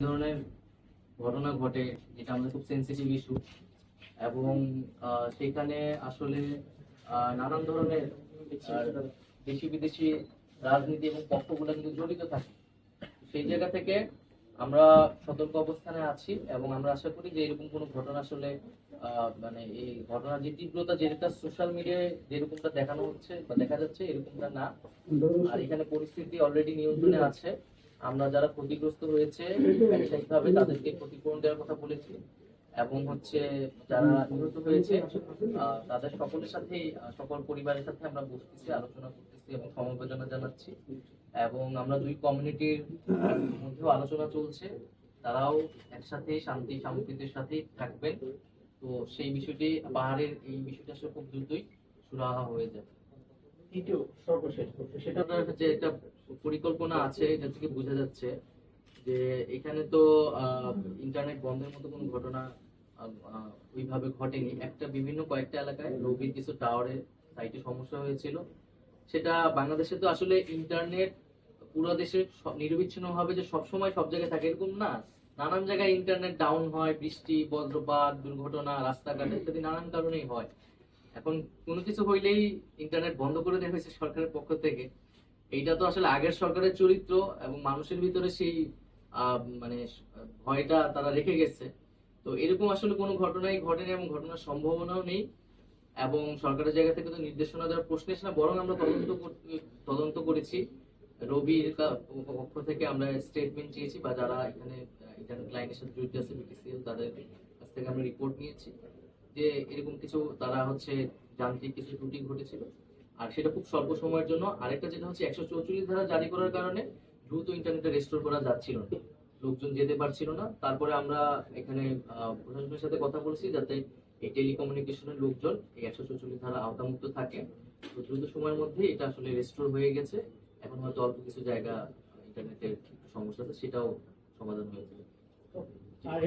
ধরনের ঘটনা ঘটে যেটা আমাদের খুব সেন্সিটিভ ইস্যু এবং সেখানে আসলে নানান ধরনের দেশি বিদেশি রাজনীতি এবং পক্ষগুলো কিন্তু জড়িত থাকে। সেই জায়গা থেকে আমরা সতর্ক অবস্থানে আছি এবং আমরা আশা করি যে এরকম কোনো ঘটনা আসলে মানে এই ঘটনার যে তীব্রতা যেটা সোশ্যাল মিডিয়ায় যেরকমটা দেখানো হচ্ছে বা দেখা যাচ্ছে, এরকমটা না। আর এখানে পরিস্থিতি অলরেডি নিয়ন্ত্রণে আছে। আমরা যারা ক্ষতিগ্রস্ত হয়েছে ব্যবসায়িকভাবে তাদেরকে ক্ষতিপূরণ দেওয়ার কথা বলেছি। এবং হচ্ছে যারা নিহত হয়েছে তাদের সকলের সাথে সকল পরিবারের সাথে আমরা বসতেছি আলোচনা করতেছি এবং সমবেদনা জানাচ্ছি। এবং আমরা দুই কমিউনিটির মধ্যেও আলোচনা চলছে। তারাও একসাথে শান্তি সামগ্রীদের সাথেই থাকবেন। তো সেই বিষয়টি পাহাড়ের এই বিষয়টা খুব দ্রুতই সুরাহা হয়ে যাবে। সর্বশেষ সেটা যে একটা পরিকল্পনা আছে, এটা থেকে বোঝা যাচ্ছে যে এখানে তো ইন্টারনেট বন্ধের মতো কোনো ঘটনা ওইভাবে ঘটেনি। একটা বিভিন্ন কয়েকটা এলাকায় রবির কিছু টাওয়ারের সাইটে সমস্যা হয়েছিল। সেটা বাংলাদেশে তো আসলে ইন্টারনেট পুরো দেশে নিরবিচ্ছিন্ন ভাবে যে সবসময় সব জায়গায় থাকে, এরকম না। নানান জায়গায় ইন্টারনেট ডাউন হয়, বৃষ্টি, বজ্রপাত, দুর্ঘটনা, রাস্তাঘাট ইত্যাদি নানান কারণেই হয়। এখন কোনো কিছু হইলেই ইন্টারনেট বন্ধ করে দেওয়া হয়েছে সরকারের পক্ষ থেকে। এইটা তো আসলে আগের সরকারের চরিত্র এবং মানুষের ভিতরে সেই মানে ভয়টা তারা রেখে গেছে। তো এরকম আসলে কোনো ঘটনাই ঘটেনি এবং ঘটনার সম্ভাবনাও নেই এবং সরকারের জায়গা থেকে তো নির্দেশনা দেওয়ার প্রশ্ন এসে না, বরং আমরা তদন্ত তদন্ত করেছি। রবির পক্ষ থেকে আমরা স্টেটমেন্ট চেয়েছি বা যারা এখানে ইন্টারনেট লাইনের সাথে জড়িত আছে বিটিসিএল তাদের কাছ থেকে আমরা রিপোর্ট নিয়েছি যে এরকম কিছু তারা হচ্ছে যান্ত্রিক কিছু ত্রুটি ঘটেছিল। আর সেটা খুব স্বল্প সময়ের জন্য। আরেকটা যেটা হচ্ছে, একশো চৌচল্লিশ ধারা জারি করার কারণে দ্রুত ইন্টারনেটে রেস্টোর করা যাচ্ছিল না। লোকজন যেতে পারছিল না। তারপরে আমরা এখানে প্রশাসনের সাথে কথা বলছি যাতে এই টেলিকমিউনিকেশনের লোকজন এই একশো চৌচল্লিশ ধারা আওতামুক্ত থাকে। তো দ্রুত সময়ের মধ্যে এটা আসলে রেস্টোর হয়ে গেছে। এখন হয়তো অল্প কিছু জায়গা ইন্টারনেটের সমস্যা আছে, সেটাও সমাধান হয়ে আর